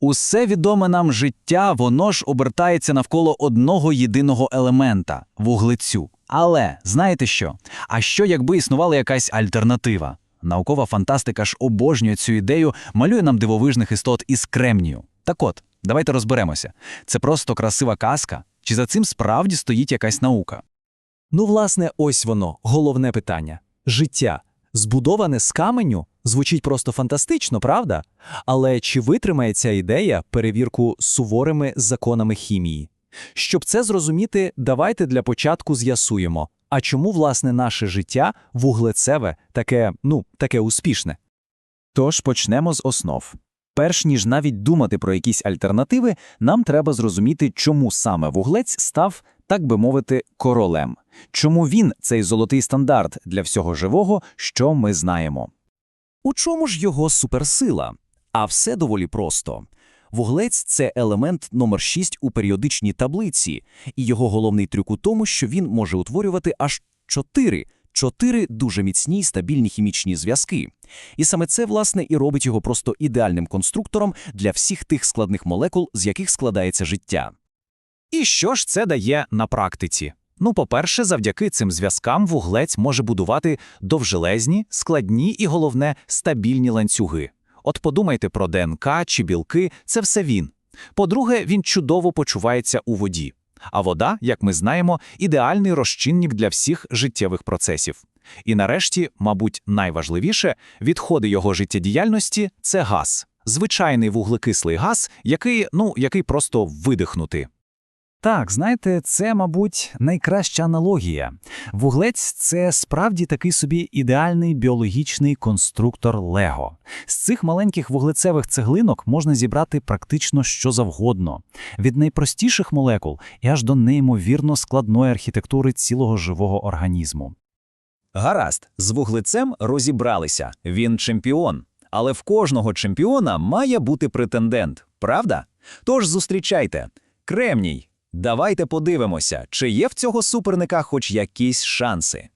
Усе відоме нам життя, воно ж обертається навколо одного єдиного елемента вуглецю. Але знаєте що? А що, якби існувала якась альтернатива? Наукова фантастика ж обожнює цю ідею, малює нам дивовижних істот із кремнію. Так от, давайте розберемося. Це просто красива казка, чи за цим справді стоїть якась наука? Ну, власне, ось воно, головне питання. Життя, збудоване з каменю, звучить просто фантастично, правда? Але чи витримає ця ідея перевірку суворими законами хімії? Щоб це зрозуміти, давайте для початку з'ясуємо, а чому, власне, наше життя вуглецеве таке, ну, таке успішне? Тож почнемо з основ. Перш ніж навіть думати про якісь альтернативи, нам треба зрозуміти, чому саме вуглець став, так би мовити, королем. Чому він цей золотий стандарт для всього живого, що ми знаємо. У чому ж його суперсила? А все доволі просто. Вуглець це елемент номер 6 у періодичній таблиці, і його головний трюк у тому, що він може утворювати аж чотири, чотири дуже міцні й стабільні хімічні зв'язки. І саме це, власне, і робить його просто ідеальним конструктором для всіх тих складних молекул, з яких складається життя. І що ж це дає на практиці? Ну, по-перше, завдяки цим зв'язкам вуглець може будувати довжелезні, складні і, головне, стабільні ланцюги. От подумайте про ДНК чи білки, це все він. По-друге, він чудово почувається у воді. А вода, як ми знаємо, ідеальний розчинник для всіх життєвих процесів. І нарешті, мабуть, найважливіше, відходи його життєдіяльності це газ. Звичайний вуглекислий газ, який, ну, який просто видихнути. Так, знаєте, це, мабуть, найкраща аналогія. Вуглець це справді такий собі ідеальний біологічний конструктор Лего. З цих маленьких вуглецевих цеглинок можна зібрати практично що завгодно, від найпростіших молекул і аж до неймовірно складної архітектури цілого живого організму. Гаразд, з вуглецем розібралися. Він чемпіон. Але в кожного чемпіона має бути претендент, правда? Тож зустрічайте. Кремній. Давайте подивимося, чи є в цього суперника хоч якісь шанси.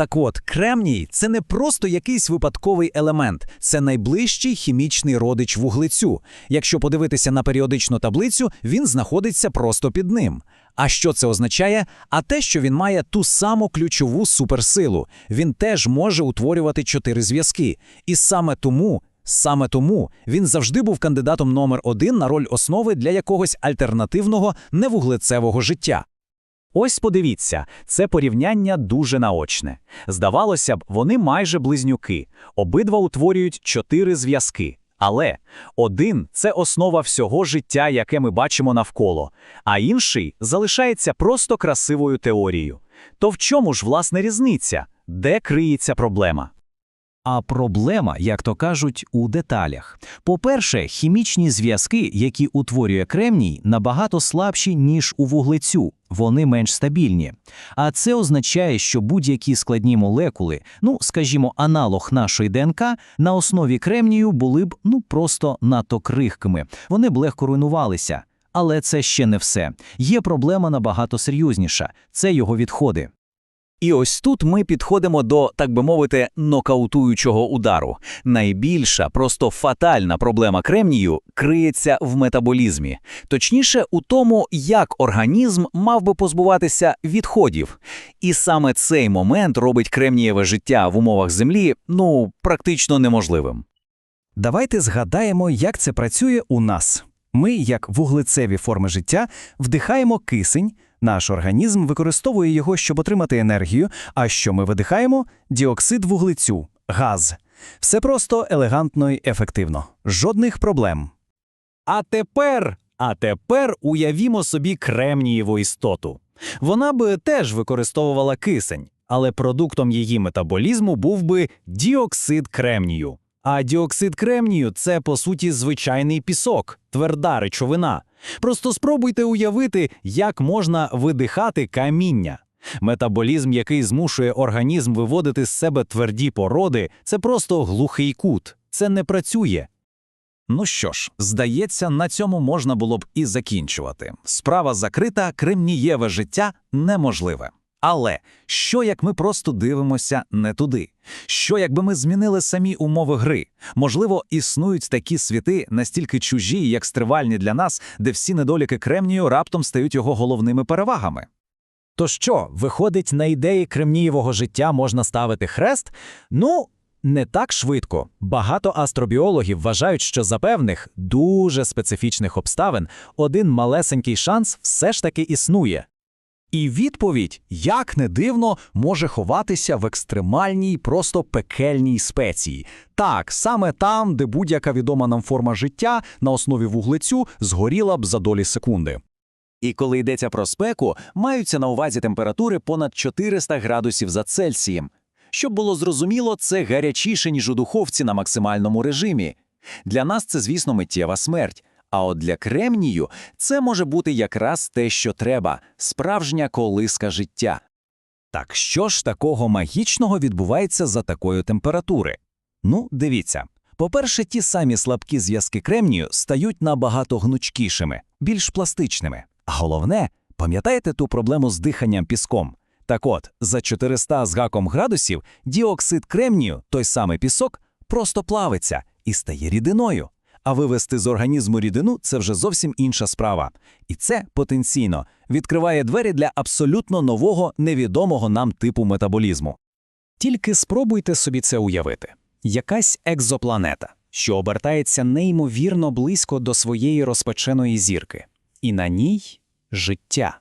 Так от, кремній це не просто якийсь випадковий елемент, це найближчий хімічний родич вуглецю. Якщо подивитися на періодичну таблицю, він знаходиться просто під ним. А що це означає? А те, що він має ту саму ключову суперсилу. Він теж може утворювати чотири зв'язки. І саме тому. Саме тому він завжди був кандидатом номер один на роль основи для якогось альтернативного невуглецевого життя. Ось подивіться, це порівняння дуже наочне. Здавалося б, вони майже близнюки, обидва утворюють чотири зв'язки. Але один це основа всього життя, яке ми бачимо навколо, а інший залишається просто красивою теорією. То в чому ж власне різниця? Де криється проблема? А проблема, як то кажуть, у деталях. По-перше, хімічні зв'язки, які утворює кремній, набагато слабші, ніж у вуглецю, вони менш стабільні. А це означає, що будь-які складні молекули, ну, скажімо, аналог нашої ДНК, на основі кремнію були б ну просто надто крихкими, вони б легко руйнувалися. Але це ще не все. Є проблема набагато серйозніша це його відходи. І ось тут ми підходимо до, так би мовити, нокаутуючого удару. Найбільша, просто фатальна проблема кремнію криється в метаболізмі, точніше, у тому, як організм мав би позбуватися відходів. І саме цей момент робить кремнієве життя в умовах землі ну практично неможливим. Давайте згадаємо, як це працює у нас. Ми, як вуглецеві форми життя, вдихаємо кисень. Наш організм використовує його, щоб отримати енергію, а що ми видихаємо діоксид вуглецю, газ. Все просто елегантно і ефективно. Жодних проблем. А тепер, а тепер уявімо собі кремнієву істоту. Вона би теж використовувала кисень, але продуктом її метаболізму був би діоксид кремнію. А діоксид кремнію це по суті звичайний пісок, тверда речовина. Просто спробуйте уявити, як можна видихати каміння. Метаболізм, який змушує організм виводити з себе тверді породи, це просто глухий кут. Це не працює. Ну що ж, здається, на цьому можна було б і закінчувати. Справа закрита, кремнієве життя неможливе. Але що як ми просто дивимося не туди? Що якби ми змінили самі умови гри? Можливо, існують такі світи настільки чужі, як стривальні для нас, де всі недоліки кремнію раптом стають його головними перевагами. То що, виходить, на ідеї кремнієвого життя можна ставити хрест? Ну, не так швидко. Багато астробіологів вважають, що за певних дуже специфічних обставин один малесенький шанс все ж таки існує. І відповідь, як не дивно, може ховатися в екстремальній, просто пекельній спеції. Так, саме там, де будь-яка відома нам форма життя на основі вуглецю згоріла б за долі секунди. І коли йдеться про спеку, маються на увазі температури понад 400 градусів за Цельсієм. Щоб було зрозуміло, це гарячіше, ніж у духовці на максимальному режимі. Для нас це, звісно, миттєва смерть. А от для кремнію це може бути якраз те, що треба – справжня колиска життя. Так що ж такого магічного відбувається за такої температури? Ну, дивіться. По-перше, ті самі слабкі зв'язки кремнію стають набагато гнучкішими, більш пластичними. А головне, пам'ятаєте ту проблему з диханням піском? Так от, за 400 з гаком градусів діоксид кремнію, той самий пісок, просто плавиться і стає рідиною. А вивести з організму рідину це вже зовсім інша справа. І це потенційно відкриває двері для абсолютно нового, невідомого нам типу метаболізму. Тільки спробуйте собі це уявити. Якась екзопланета, що обертається неймовірно близько до своєї розпеченої зірки. І на ній життя.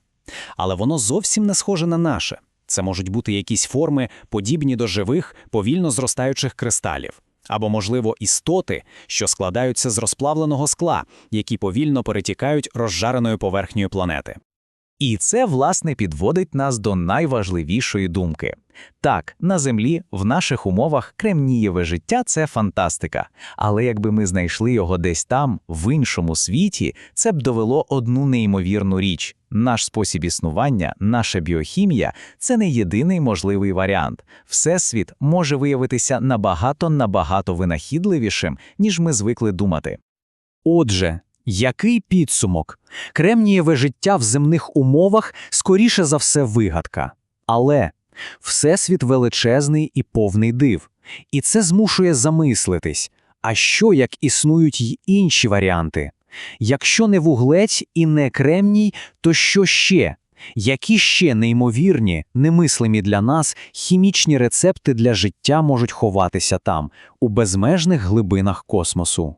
Але воно зовсім не схоже на наше. Це можуть бути якісь форми, подібні до живих, повільно зростаючих кристалів. Або, можливо, істоти, що складаються з розплавленого скла, які повільно перетікають розжареною поверхнею планети. І це, власне, підводить нас до найважливішої думки. Так, на Землі, в наших умовах, кремнієве життя – це фантастика. Але якби ми знайшли його десь там, в іншому світі, це б довело одну неймовірну річ. Наш спосіб існування, наша біохімія – це не єдиний можливий варіант. Всесвіт може виявитися набагато-набагато винахідливішим, ніж ми звикли думати. Отже, який підсумок? Кремнієве життя в земних умовах скоріше за все вигадка. Але Всесвіт величезний і повний див. І це змушує замислитись, а що як існують й інші варіанти? Якщо не вуглець і не кремній, то що ще? Які ще неймовірні, немислимі для нас хімічні рецепти для життя можуть ховатися там, у безмежних глибинах космосу?